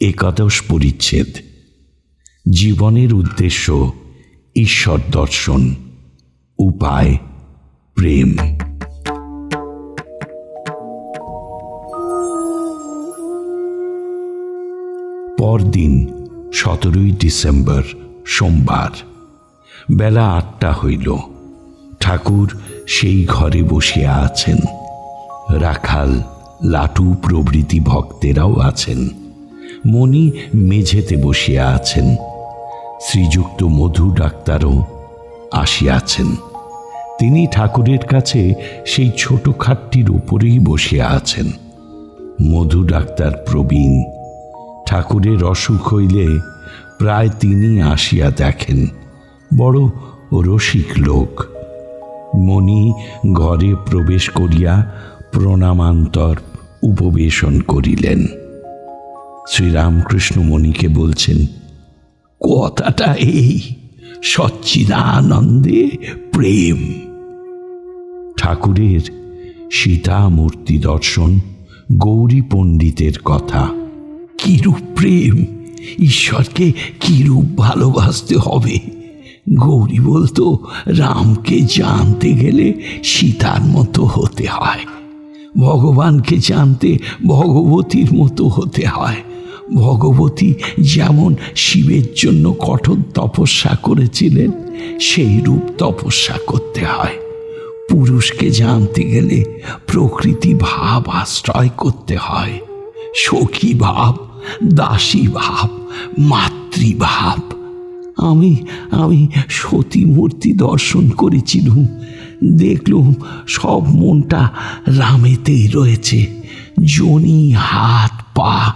একাদশ পরিচ্ছেদ। জীবনের উদ্দেশ্য ঈশ্বর দর্শন উপায় প্রেম। পরদিন সতেরোই ডিসেম্বর সোমবার। বেলা আটটা হইল। ঠাকুর সেই ঘরে বসিয়া আছেন। রাখাল, লাটু প্রভৃতি ভক্তেরাও আছেন। মণি মেঝেতে বসিয়া আছেন। শ্রীযুক্ত মধু ডাক্তারও আসিয়াছেন। তিনি ঠাকুরের কাছে সেই ছোট খাটটির উপরেই বসিয়া আছেন। মধু ডাক্তার প্রবীণ। ঠাকুরের অসুখ হইলে প্রায় তিনি আসিয়া দেখেন, বড় রসিক লোক। মণি ঘরে প্রবেশ করিয়া প্রণামান্তর উপবেশন করিলেন। শ্রীরামকৃষ্ণ মণিকে বলছেন, কথাটা এই, সচ্চিদানন্দে প্রেম। ঠাকুরের সীতা মূর্তি দর্শন গৌরী পণ্ডিতের কথা, কিরূপ প্রেম? ঈশ্বরকে কিরূপ ভালোবাসতে হবে? গৌরী বলতো, রামকে জানতে গেলে সীতার মতো হতে হয়। ভগবানকে জানতে ভগবতীর মতো হতে হয়। ভগবতী যেমন শিবের জন্য কঠোর তপস্যা করেছিলেন, সেই রূপ তপস্যা করতে হয়। পুরুষকে জানতে গেলে প্রকৃতি ভাব আশ্রয় করতে হয়। সখী ভাব দাসী ভাব মাতৃভাব। আমি আমি সতী মূর্তি দর্শন করেছিলুম। দেখলুম সব মনটা রামেতেই রয়েছে। জনি, হাত, পা,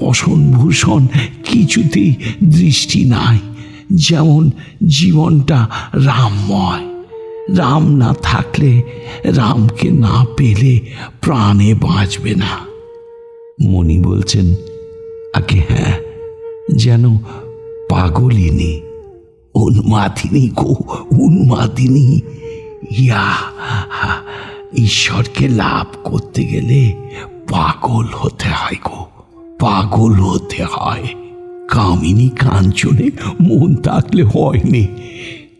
বসন, ভূষণ, কিছুতেই দৃষ্টি নাই। যেমন জীবনটা রামময়। রাম না থাকলে রামকে না পেলে প্রাণে বাঁচবে না। মণি বলছেন আগে হ্যাঁ যেন পাগলিনী, উন্মাদিনী গো, উন্মাদিনী। ইয়া, ঈশ্বরকে লাভ করতে গেলে পাগল হতে হয় গো, পাগল হতে হয়। কামিনী কাঞ্চনে মন থাকলে হয়নি।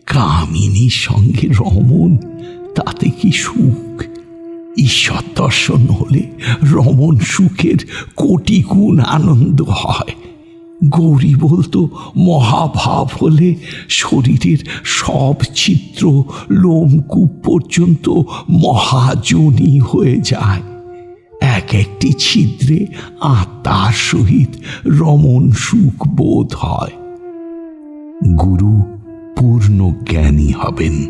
কামিনীর সঙ্গে রমন তাতে কি সুখ? ঈশ্বর দর্শন হলে রমন সুখের কোটি গুণ আনন্দ হয়। গৌরী বলতো, মহাভাব হলে শরীরের সব চিত্র লোমকূপ পর্যন্ত মহাজনী হয়ে যায়। এক একটি ছিদ্রে আত্মার সহিত রমন সুখ বোধ হয়। গুরু পূর্ণ জ্ঞানী হবেন।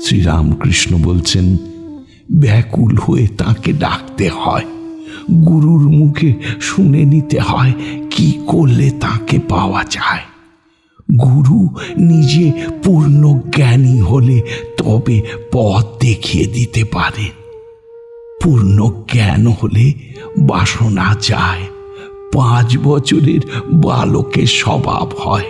শ্রীরামকৃষ্ণ বলছেন ব্যাকুল হয়ে তাকে ডাকতে হয়। গুরুর মুখে শুনে নিতে হয়, কি করলে তাকে পাওয়া যায়। গুরু নিজে পূর্ণ জ্ঞানী হলে তবে পথ দেখিয়ে দিতে পারে। পূর্ণ জ্ঞান হলে বাসনা যায়। পাঁচ বছরের বালকের স্বভাব হয়।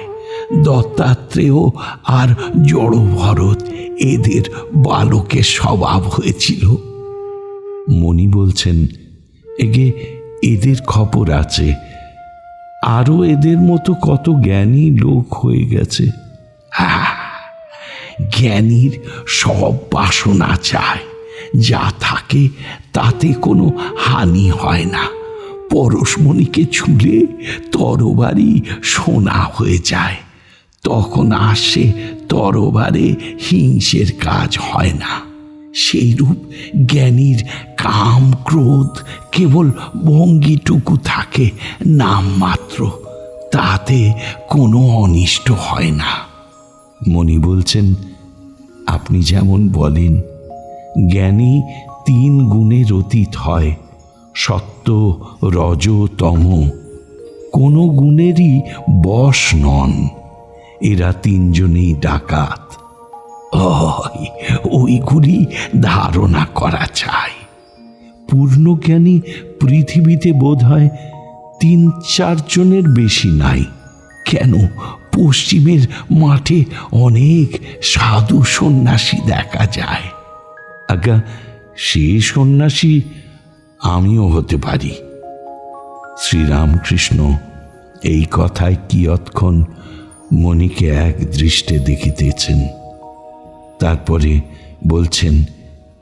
দত্তাত্রেয় আর জড় ভরত এদের বালকের স্বভাব হয়েছিল। মণি বলছেন, এগে এদের খবর আছে। আরও এদের মতো কত জ্ঞানী লোক হয়ে গেছে। জ্ঞানীর সব বাসনা চায় যা থাকে তাতে কোনো হানি হয় না। পরশমণিকে ছুলে তরবারি সোনা হয়ে যায়। তখন আসে তরবারে হিংসের কাজ হয় না। সেই রূপ জ্ঞানীর কাম ক্রোধ কেবল ভঙ্গিটুকু থাকে নাম মাত্র তাতে কোনো অনিষ্ট হয় না। মণি বলছেন, আপনি যেমন বলেন, জ্ঞানী তিন গুণের অতীত হয়, সত্য রজ তম কোনো গুণেরই বশ নন। এরা তিনজনেই ডাকাত। ওইগুলি ধারণা করা চাই। পূর্ণজ্ঞানী পৃথিবীতে বোধ হয় তিন চারজনের বেশি নাই, কেন পশ্চিমের মাঠে অনেক সাধু সন্ন্যাসী দেখা যায়। আজ্ঞা সে সন্ন্যাসী আমিও হতে পারি। শ্রীরামকৃষ্ণ, এই কথায় কিয়ৎক্ষণ মণিকে এক দৃষ্টে দেখিতেছেন। তারপরে বলছেন,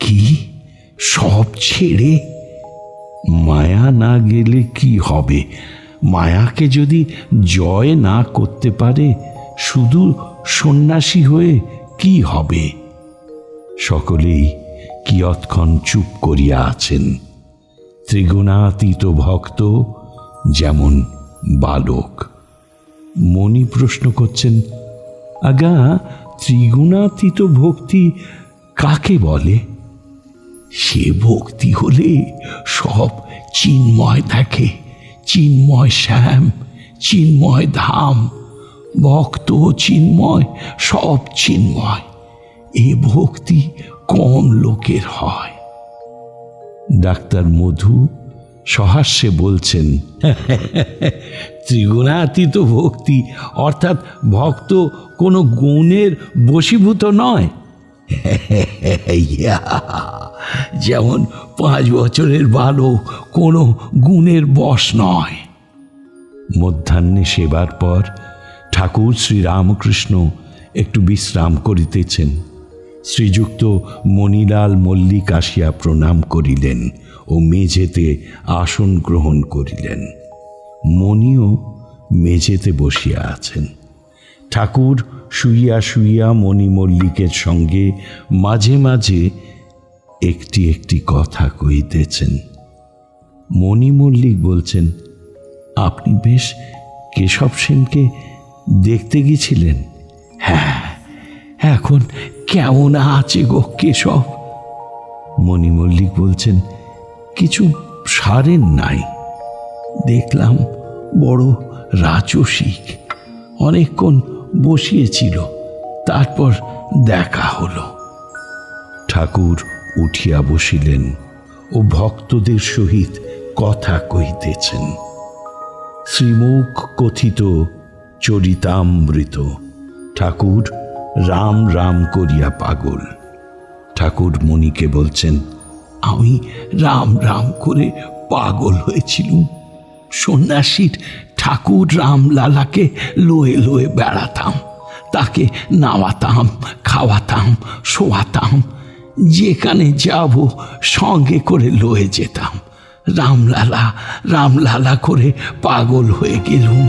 কি? সব ছেড়ে? মায়া না গেলে কি হবে? মায়াকে যদি জয় না করতে পারে, শুধু সন্ন্যাসী হয়ে কি হবে? সকলেই কিয়ৎক্ষণ চুপ করিয়া আছেন। ত্রিগুণাতীত ভক্ত যেমন বালক। মণি প্রশ্ন করছেন, আগা, ত্রিগুণাতীত ভক্তি কাকে বলে? সে ভক্তি হলে সব চিন্ময় থাকে, চিন্ময় শ্যাম, চিন্ময় ধাম, ভক্ত চিন্ময় সব চিন্ময়, এ ভক্তি কম লোকের হয়? ডাক্তার মধু সহাস্যে বলছেন ত্রিগুণাতীত ভক্তি অর্থাৎ ভক্ত কোনো গুণের বশীভূত নয়। যেমন পাঁচ বছরের বালক কোনো গুণের বশ নয়। মধ্যাহ্নে সেবার পর ঠাকুর শ্রীরামকৃষ্ণ একটু বিশ্রাম করিতেছেন। শ্রীযুক্ত মণিলাল মল্লিক আসিয়া প্রণাম করিলেন। ও মেঝেতে আসন গ্রহণ করিলেন। মণিও মেঝেতে বসিয়া আছেন। ঠাকুর শুইয়া শুইয়া মণি মল্লিকের সঙ্গে মাঝে মাঝে একটি একটি কথা কইতেছেন মণি মল্লিক বলছেন, আপনি বেশ কেশব সেনকে দেখতে গেছিলেন? হ্যাঁ এখন কেমন আছে গো কেশব? মণি মল্লিক বলছেন কিছু সারেন নাই। দেখলাম বড় রাজসিক অনেকক্ষণ বসিয়েছিল, তারপর দেখা হলো। ঠাকুর উঠিয়া বসিলেন ও ভক্তদের সহিত কথা কহিতেছেন। শ্রীমুখ কথিত চরিতামৃত, ঠাকুর রাম রাম করিয়া পাগল। ঠাকুর মণিকে বলছেন আমি রাম রাম করে পাগল হয়েছিলুম। সন্ন্যাসীর ঠাকুর রামলালাকে লয়ে লয়ে বেড়াতাম। তাকে নাওয়াতাম খাওয়াতাম, শোয়াতাম। যেখানে যাব সঙ্গে করে লয়ে যেতাম। রামলালা রামলালা করে পাগল হয়ে গেলুম।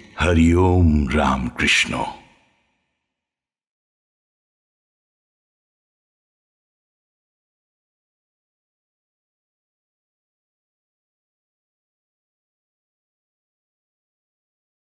हरिओम राम कृष्णो